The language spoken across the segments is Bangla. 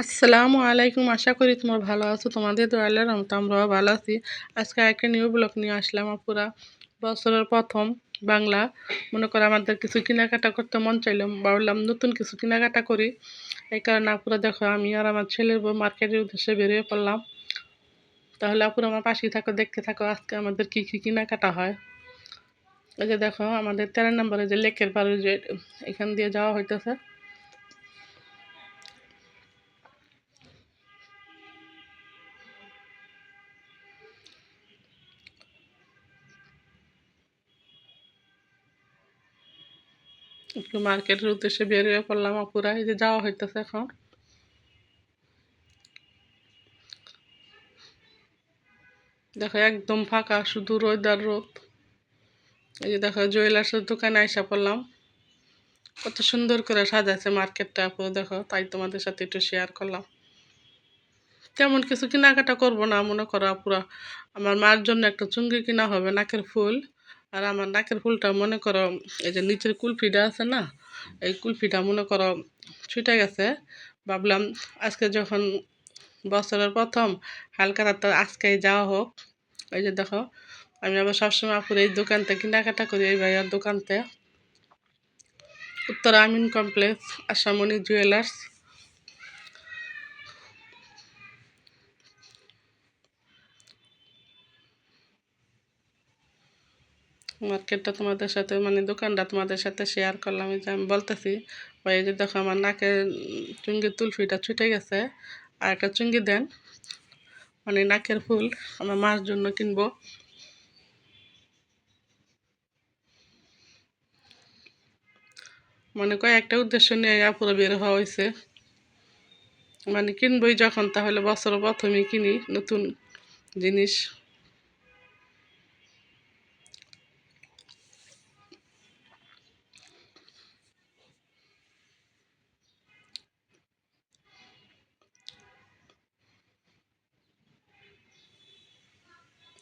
আসসালামু আলাইকুম। আশা করি তোমরা ভালো আছো। তোমাদের দয়ালের রহমতে আমরাও ভালো আছি। আজকে একটা নিউ ব্লগ নিয়ে আসলাম পুরা বছরের প্রথম বাংলা। মনে করো আমাদের কিছু কেনাকাটা করতে মন চাইলো, ভাবলাম নতুন কিছু কেনাকাটা করি। এই কারণে আপুরা দেখো, আমি আর আমার ছেলের বউ মার্কেটের উদ্দেশ্যে বেরিয়ে পড়লাম। তাহলে আপুরা আমার পাশে থাকো, দেখতে থাকো আজকে আমাদের কী কী কেনাকাটা হয়। এই যে দেখো, আমাদের তেরো নম্বরে যে লেকের বাড়ি যে এখান দিয়ে যাওয়া হইতেছে। একটু মার্কেটের উদ্দেশ্যে বের হয়ে পড়লাম আপুরা, এই যে যাওয়া হইতেছে এখন। দেখো, একদম ফাঁকা, শুধু রোদ আর রোদ। এই যে দেখো, জুয়েলার্সের দোকানে আইসা পড়লাম। কত সুন্দর করে সাজাচ্ছে মার্কেটটা আপু, দেখো, তাই তোমাদের সাথে একটু শেয়ার করলাম। তেমন কিছু কেনাকাটা করব না, মনে করো আপুরা। আমার মার জন্য একটা চুঙ্গি কিনা হবে, নাকের ফুল। আর আমার নাকের ফুলটা মনে করো, এই যে নিচের কুলফিটা আছে না, এই কুলফিটা মনে করো ছুটে গেছে। ভাবলাম আজকে যখন বছরের প্রথম, হালকা রাত আজকেই যাওয়া হোক। ওই যে দেখো, আমি আবার সবসময় আপুর এই দোকানতে, কেনাকাটা করি এই ভাইয়ার দোকানতে। উত্তর আমিন কমপ্লেক্স আশামণি জুয়েলার্স। মার্কেটটা তোমাদের সাথে মানে দোকানটা তোমাদের সাথে শেয়ার করলাম যে আমি বলতেছি ওই যে দেখো আমার নাকে চুঙ্গির তুলফিটা ছুটে গেছে, আর একটা চুঙ্গি দেন মানে নাকের ফুল আমার মার জন্য কিনবো। মনে কয় একটা উদ্দেশ্য নিয়ে পুরো বের হওয়া হয়েছে। মানে কিনবই যখন, তাহলে বছর প্রথমেই কিনি নতুন জিনিস।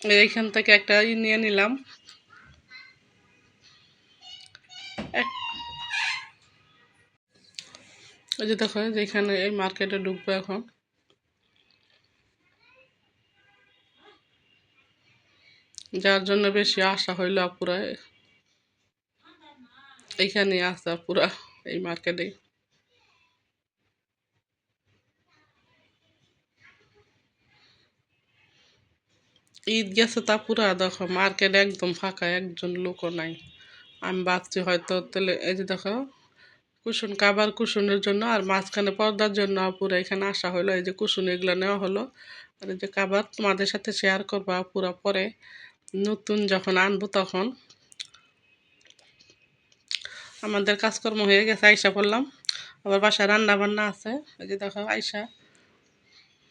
এইখান থেকে একটা ই নিয়ে নিলাম। ওই যে দেখো যেখানে এই মার্কেটে ঢুকবো এখন। যার জন্য বেশি আশা হইল পুরা এইখানে আসা পুরা এই মার্কেটে ঈদ গেছে তা পুরা দেখো, মার্কেট একদম ফাঁকা, একজন লোকও নাই। আমি ভাবছি হয়তো তাহলে, এই যে দেখো কুসুন কাবার কুসুনের জন্য আর মাঝখানে পর্দার জন্য পুরো এখানে আসা হলো, এই যে কুসুন এগুলো নেওয়া হলো। আর এই যে কাবার তোমাদের সাথে শেয়ার করবা পুরো পরে। নতুন যখন আনব তখন। আমাদের কাজকর্ম হয়ে গেছে, আইসা পড়লাম। আবার বাসায় রান্না বান্না আছে। এই যে দেখো, আইসা।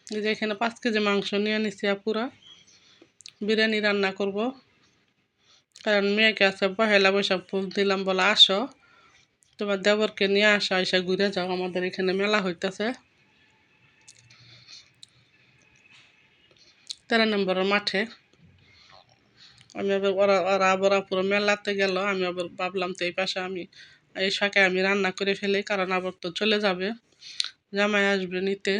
এই যে এখানে পাঁচ কেজি মাংস নিয়ে নিছি পুরা বিরিয়ানি রান্না করব। কারণ মেয়েকে আছে, পহেলা বৈশাখ ফুল দিলাম বলে আসো। তোমার দেবরকে নিয়ে আসা এসে ঘুরে যাও, আমাদের এখানে মেলা হইতেছে। তেরো নম্বরের মাঠে। আমি আবার ওরা ওরা আবার পুরো মেলাতে গেল, আমি আবার ভাবলাম তো এই পাশে আমি, এই শাকে আমি রান্না করে ফেলি, কারণ আবার তো চলে যাবে। জামাই আসবে নিতে।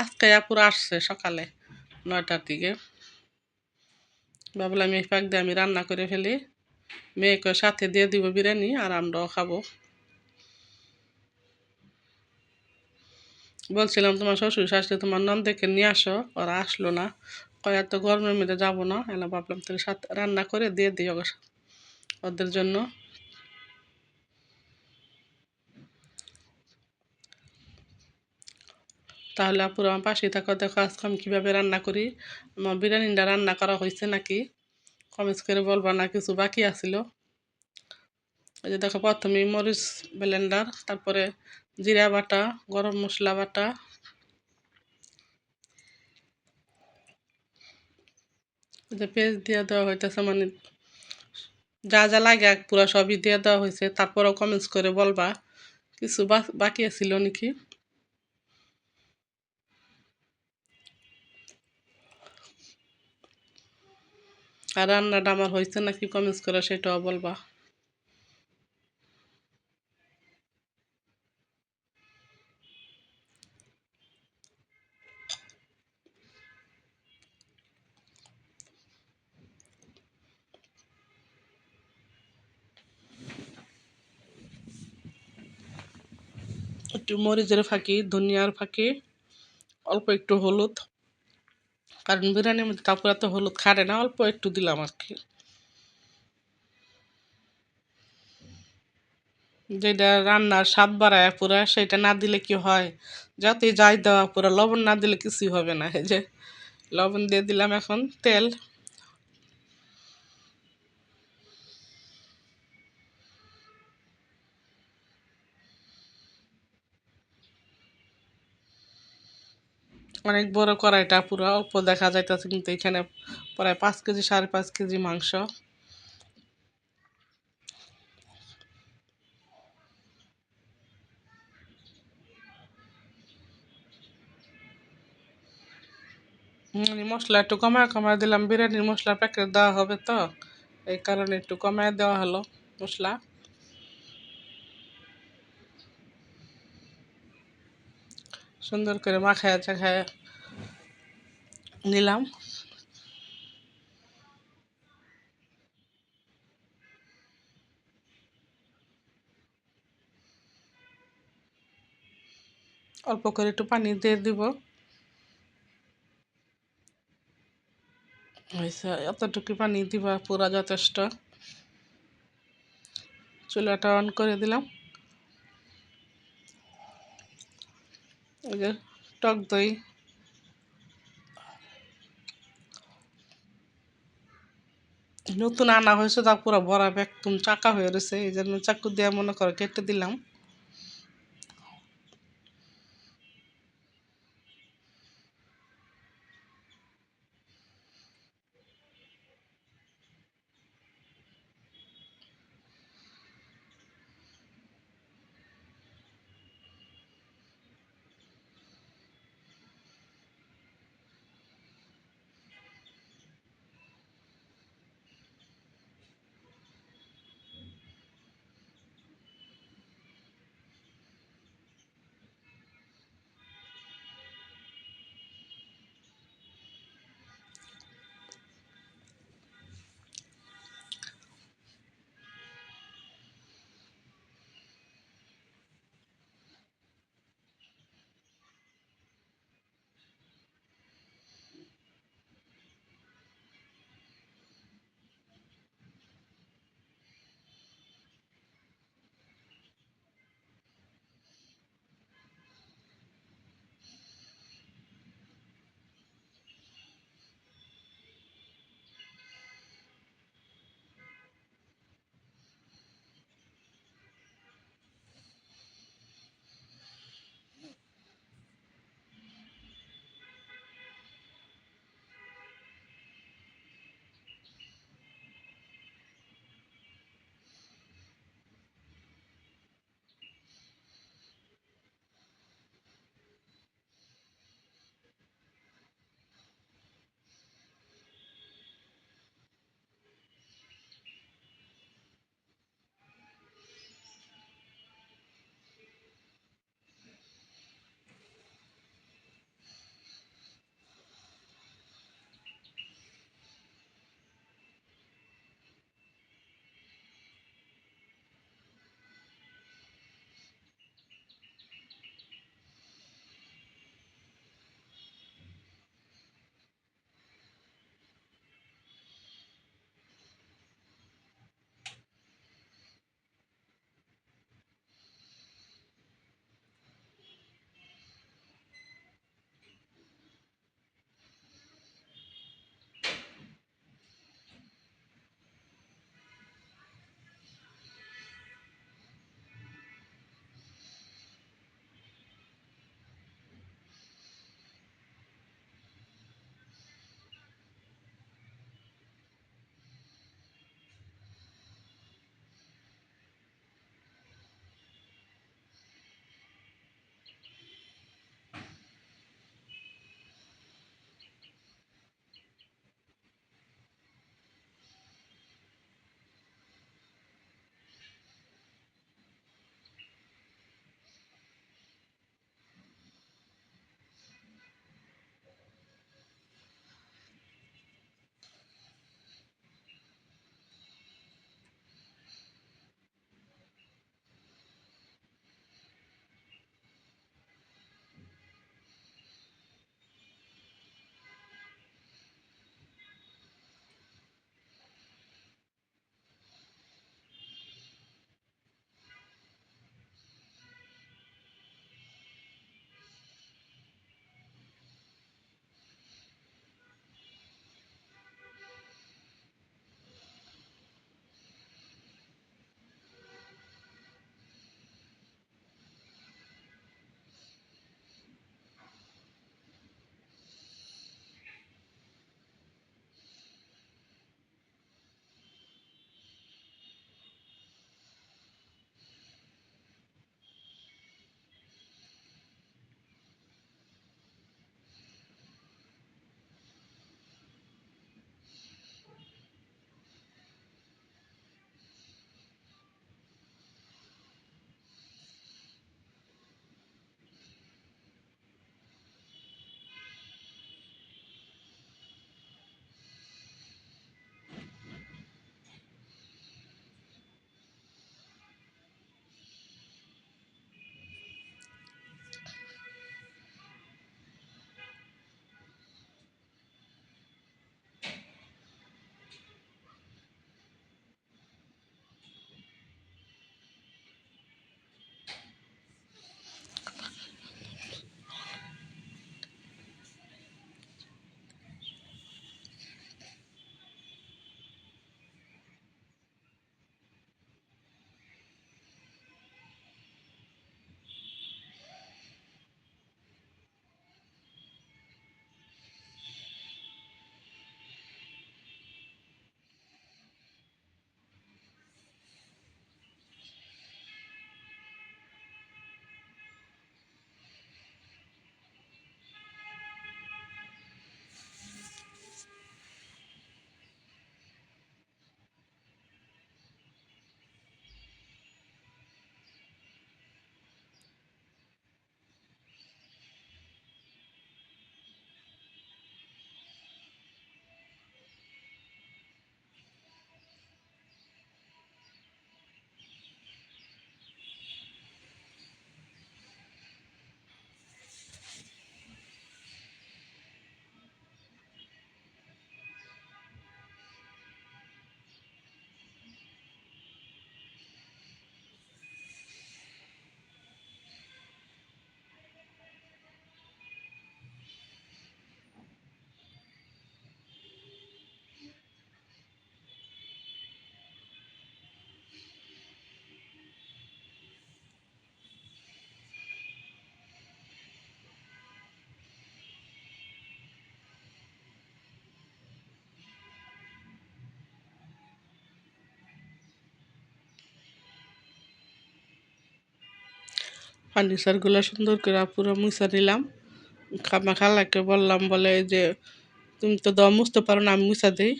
আজকে পুরো আসছে সকালে, নয়টার দিকে। ভাবলাম মেয়ে পাক দিয়ে আমি রান্না করে ফেলি। মেয়েকে সাথে দিয়ে দিব বিরিয়ানি আর আমরাও খাব। বলছিলাম, তোমার শ্বশুর শাশুড়ি তোমার নন দেখে নিয়ে আসো, ওরা আসলো না। কয় এত গরমের মধ্যে যাব না। এলাম, ভাবলাম, তাহলে সাথে রান্না করে দিয়ে দিই ওদের জন্য। তাহলে আপুর আমার পাশে থাকো, দেখো আজকে আমি কীভাবে রান্না করি। আমার বিরিয়ানিটা রান্না করা হয়েছে নাকি? কমেন্টস করে বলবা না, কিছু বাকি আছিল। এই যে দেখো, প্রথমে মরিচ ব্লেন্ডার তারপরে জিরা বাটা, গরম মশলা বাটা। যে পেস্ট দিয়ে দেওয়া হইতেছে মানে যা যা লাগে পুরো সবই দিয়ে দেওয়া হয়েছে তারপরেও কমেন্টস করে বলবা, কিছু বাকি আছিল নাকি? আর রান্নাটা আমার হয়েছে নাকি কমেন্টস করা সেটাও বলবা। একটু মরিচের ফাঁকি, ধনিয়ার ফাঁকি, অল্প একটু হলুদ। কারণ বিরিয়ানির মধ্যে তারপর তো হলুদ খারে না, অল্প একটু দিলাম আর কি। যেটা রান্নার স্বাদ বাড়ায় পুরা, সেটা না দিলে কি হয়? যাতে যাই দেওয়া পুরা, লবণ না দিলে কিছুই হবে না। এই যে লবণ দিয়ে দিলাম এখন তেল। অনেক বড় কড়াইটা পুরো অল্প দেখা যাইতেছে কিন্তু এখানে প্রায় পাঁচ কেজি, সাড়ে পাঁচ কেজি মাংস। মশলা একটু কমায় কমায় দিলাম। বিরিয়ানির মশলা প্যাকেট দেওয়া হবে তো, এই কারণে একটু কমায় দেওয়া হলো মশলা। সুন্দর করে মাখায় চাখায় নিলাম। অল্প করে একটু পানি দিয়ে দিব। এতটুকু পানি দিবা পুরা যথেষ্ট। চুলাটা অন করে দিলাম। এই যে টক দই। নতুন আনা হয়েছে, তা পুরো বড় একদম চাকা হয়ে রয়েছে। এই জন্য চাকু দিয়ে মনে করো কেটে দিলাম। ফার্নিচারগুলো সুন্দর করে পুরো মুছে নিলাম। খালাকে বললাম, বলে যে, তুমি তো দম মুছতে পারো না, আমি মুছা দিই।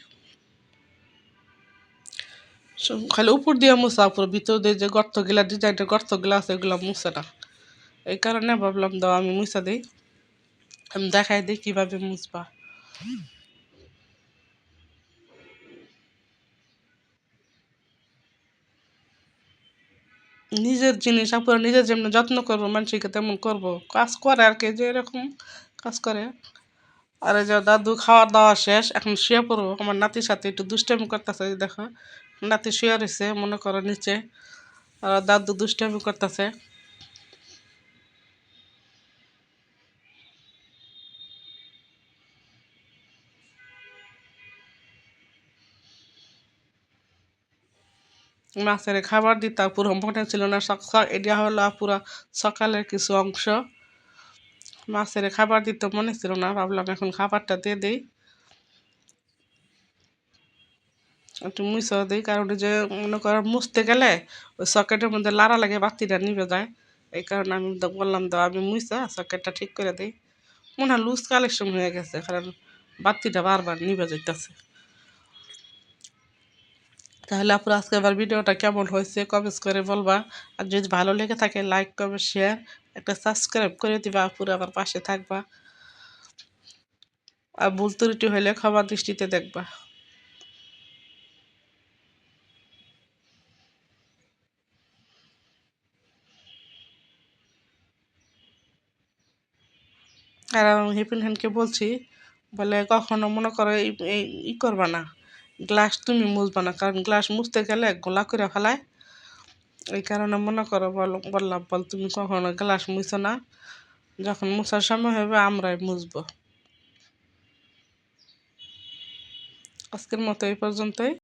খালি উপর দিয়ে মুছা পুরো ভিতর দিয়ে যে গর্তগুলা, ডিজাইনের গর্তগুলো আছে, এগুলো মুছে না। এই কারণে ভাবলাম, দাও, আমি মুছা দিই। আমি দেখাই দিই কীভাবে মুছবা। নিজের জিনিস, আপনারা নিজের যেমন যত্ন করব মানসিকে তেমন করব। কাজ করে আর কি, যে এরকম কাজ করে। আর এই যে দাদু খাওয়া দাওয়া শেষ, এখন শুয়ে পড়ব। আমার নাতির সাথে একটু দুষ্টামি করতেছে দেখো। নাতি শুয়ে রয়েছে, মনে করো নিচে। আর দাদু দুষ্টামি করতেছে। মাছের খাবার দিতা পুরো মনে ছিল না সকাল এটা হলো পুরো সকালের কিছু অংশ। মাছের খাবার দিতে মনে ছিল না, ভাবলাম এখন খাবারটা দিয়ে দিই। একটু মুছেও দিই, কারণ যে মনে করো মুছতে গেলে ওই সকেটের মধ্যে লাড়া লাগে, বাতিটা নিভে যায়। এই কারণে আমি বললাম তো আমি মুছা, সকেটটা ঠিক করে দিই। মনে হয় লুজ কালেকশন হয়ে গেছে, কারণ বাতিটা বারবার নিভে যাইতেছে। তাহলে আপনার আজকে আবার ভিডিওটা কেমন হয়েছে কমেন্টস করে বলবা। আর যদি ভালো লেগে থাকে লাইক কমেন্ট শেয়ার একটা সাবস্ক্রাইব করে দিবা, আপুরে আমার পাশে থাকবা। আর ভুল ত্রুটি হইলে ক্ষমা দৃষ্টিতে দেখবা। আর আমি হিপিন হ্যান্ডকে বলছি, বলে কখনো মনে করো ই করবা না। গ্লাস তুমি মুছবা না, কারণ গ্লাস মুছতে গেলে গোলা করে ফেলায়। এই কারণে মনে করো বল বললাম, বল তুমি কখনো গ্লাস মুছো না, যখন মুছার সময় হবে আমরাই মুছবো। আজকের মতো এই পর্যন্তই।